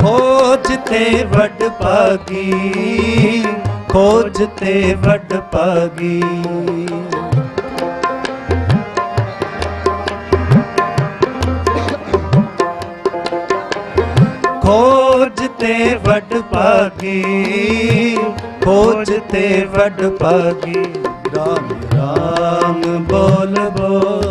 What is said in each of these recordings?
ਖੋਜ ਤੇ ਵੱਡ ਪਾਗੀ ਖੋਜ ਤੇ ਵੱਡ ਪਾਗੀ ਖੋਜ ਤੇ ਵੱਡ ਪਾਗੀ ਖੋਜ ਤੇ ਵੱਡ ਪਾਗੀ ਰਾਮ ਰਾਮ ਬੋਲ ਬੋਲ।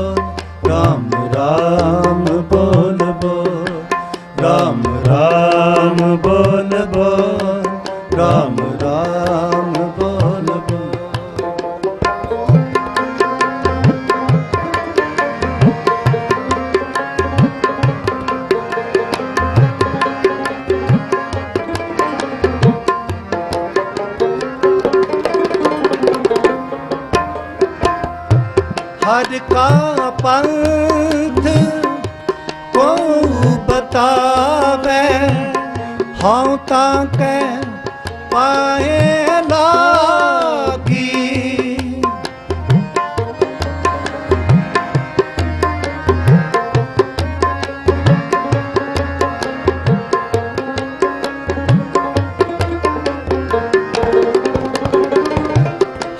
ਕਾ ਪੰਥ ਕੋ ਬਤਾਵੇ ਹਉ ਤਾਂ ਕੈ ਪਾਏ ਲਾਗੀ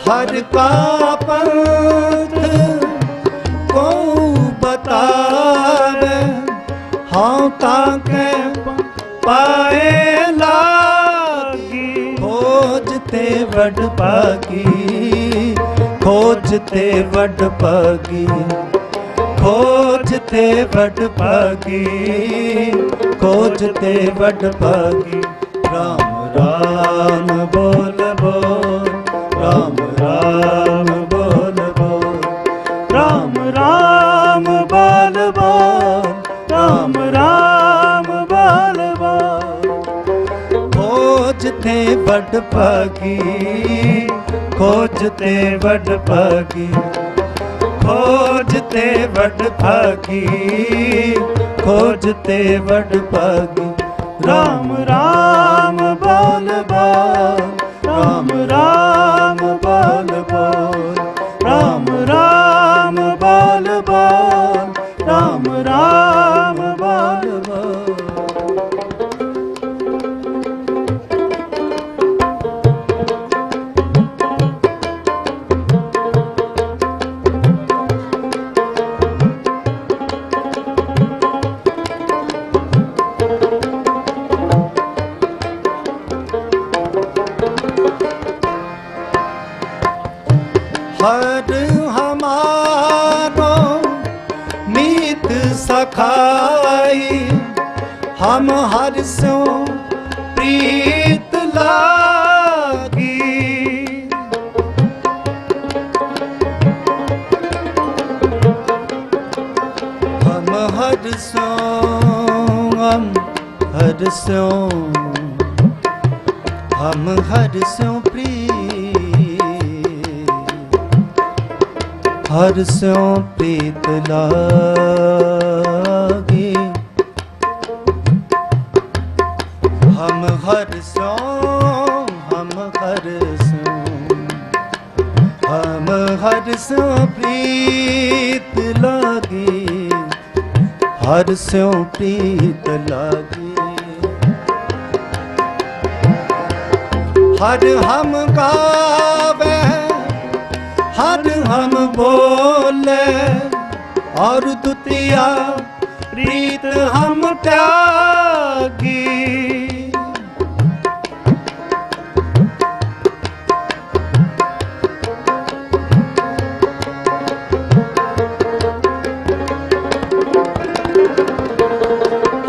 ਹਰ ਕਾ ਵੱਡ ਪਾਗੀ ਖੋਜ ਤੇ ਵੱਡ ਪਾਗੀ ਖੋਜ ਤੇ ਵੱਡ ਪਾਗੀ ਖੋਜ ਤੇ ਵੱਡ ਪਾਗੀ ਰਾਮ ਰਾਮ ਬੋਲ ਬੋਲ। ਤੇ ਵੱਡ ਭਾਗੀ ਖੋਜ ਤੇ ਵੱਡ ਭਾਗੀ ਖੋਜ ਤੇ ਵੱਡ ਭਾਗੀ। ਰਾਮ ਰਾਮ हर हमारो मीत सखाई हम हर सो प्रीत लागी हम हर सो हम हर सो हम हर सो ਹਰ ਸਿਉ ਪ੍ਰੀਤ ਲਾਗੇ। ਹਮ ਹਰ ਸਿਉ, ਹਮ ਹਰ ਸਿਉ, ਹਮ ਹਰ ਸਿਉ ਪ੍ਰੀਤ ਲਾਗੇ। ਹਰ ਸਿਉ ਪ੍ਰੀਤ ਲਾਗੇ। ਹਰ ਹਮ ਗਾਵੇ हर हम बोले और दुतिया प्रीत हम त्यागी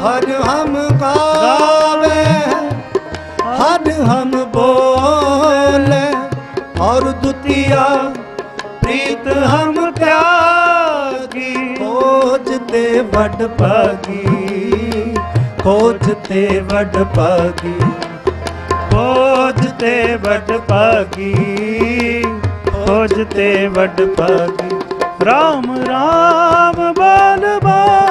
हर हम गावे हर हम बोले और दुतिया ਪ੍ਰੀਤ ਹਮ ਤਿਆਗੀ। ਖੋਜ ਤੇ ਵੱਡ ਭਾਗੀ। ਖੋਜ ਤੇ ਵੱਡ ਭਾਗੀ। ਖੋਜ ਤੇ ਵੱਡ ਭਾਗੀ। ਖੋਜ ਤੇ ਵੱਡ ਭਾਗੀ। ਰਾਮ ਰਾਮ ਬੋਲ ਬੋਲ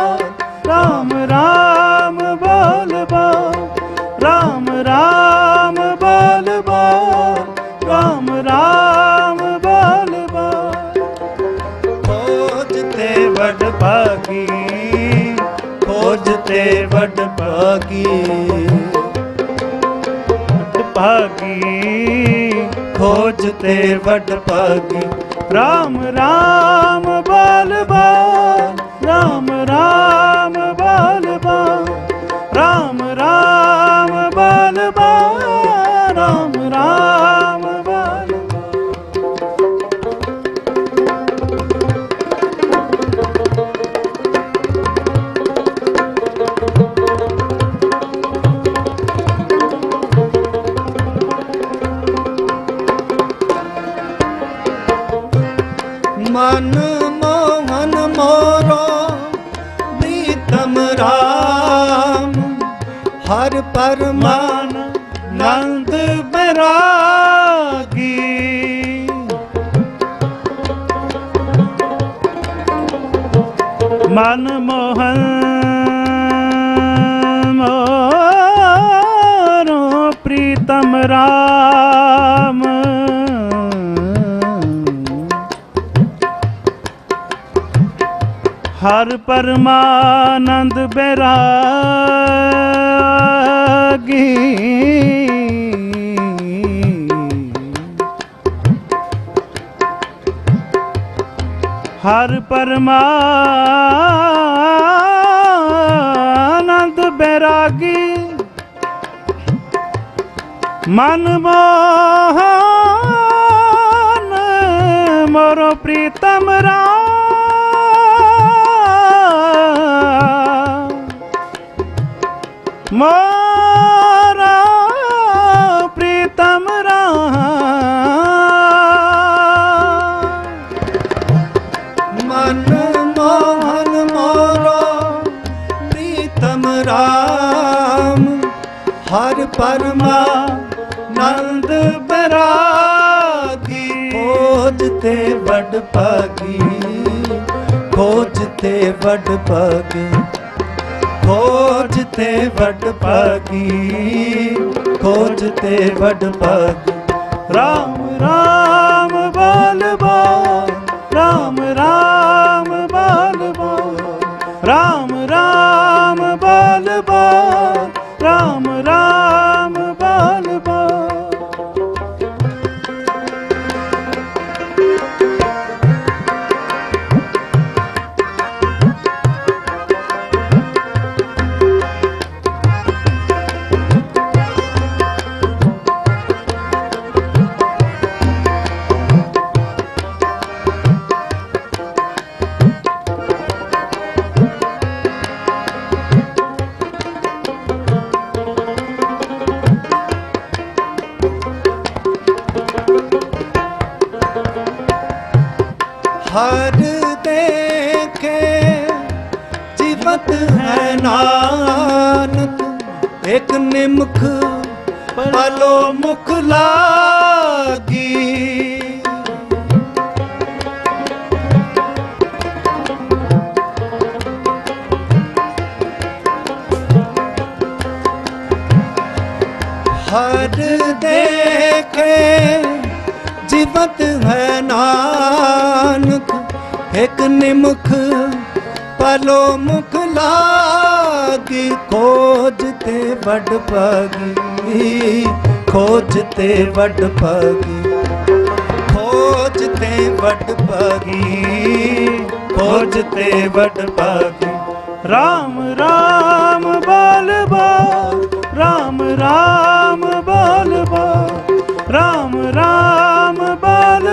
ਵੱਡ ਭਾਗੀ, ਖੋਜ ਤੇ ਵੱਡ ਭਾਗੀ। ਵੱਡ ਭਾਗੀ, ਖੋਜ ਤੇ ਵੱਡ ਭਾਗੀ। ਰਾਮ ਰਾਮ, ਬਲ ਮਨ ਮੋਹਨ ਮੋਰੋ ਪ੍ਰੀਤਮ ਰਾਮ। ਹਰ ਪਰਮਾਨ ਮਨ ਨੰਦ ਬੈਰਾਗੀ। ਮਨ ਹਰ ਪਰਮਾਨੰਦ ਬੈਰਾਗੀ। ਹਰ ਪਰਮਾਨੰਦ ਬੈਰਾਗੀ। ਮਨ ਮੋਹਨ ਮੋਰੋ ਪ੍ਰੀਤਮ ਰਾਮ। ਮੋਰਾ ਪ੍ਰੀਤਮ ਰਾਮ। ਮਨ ਮੋਹਨ ਮੋਰੋ ਪ੍ਰੀਤਮ ਰਾਮ। ਹਰ ਪਰਮਾ ਨੰਦ ਬਰਾਗੀ। ਖੋਜ ਤੇ ਵੱਡ ਭਾਗੀ, ਖੋਜ ਤੇ ਵੱਡ ਭਾਗੀ। ਖੋਜ ਤੇ ਵੱਡ ਭਾਗੀ ਖੋਜ ਤੇ ਵੱਡ ਭਾਗੀ। ਰਾਮ ਰਾਮ ਹੈ ਨਾਨਕ। ਇੱਕ ਨਿਮਖ ਪਲੋ ਮੁਖ ਲਾਗੀ। ਹਰ ਦੇਖੇ ਜੀਵਤ ਹੈ ਨਾਨਕ। ਇੱਕ ਨਿਮਖ ਪਲੋ ਮੁਖ ਲਾਗੀ ਖੋਜ ਤੇ ਵੱਡ ਭਾਗੀ, ਖੋਜ ਤੇ ਵੱਡ ਭਾਗੀ, ਖੋਜ ਤੇ ਵੱਡ ਭਾਗੀ, ਖੋਜ ਤੇ ਵੱਡ ਭਾਗੀ। ਰਾਮ ਰਾਮ ਬਲ ਰਾਮ ਰਾਮ ਬਲ ਰਾਮ ਰਾਮ ਬਲ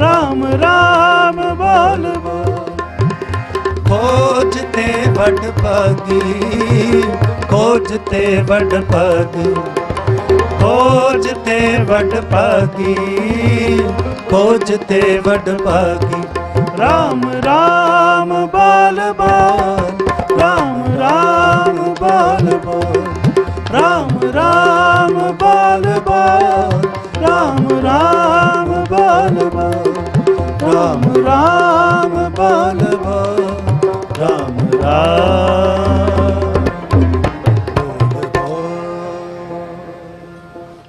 ਰਾਮ ਰਾਮ ਬਲ ਬਲ ਖੋਜ ਤੇ ਵੱਡ ਭਾਗੀ, ਖੋਜ ਤੇ ਵੱਡ ਭਾਗੀ, ਖੋਜ ਤੇ ਵੱਡ ਭਾਗੀ, ਖੋਜ ਤੇ ਵੱਡ ਭਾਗੀ। ਰਾਮ ਰਾਮ ਬਲ ਬਲ, ਰਾਮ ਰਾਮ ਬਲ ਬਲ, ਰਾਮ ਰਾਮ ਬਲ ਬਲ, ਰਾਮ ਰਾਮ ਬਲ ਬਲ, ਰਾਮ ਰਾਮ ਬਲ ਬਲ, ਰਾਮ Ah.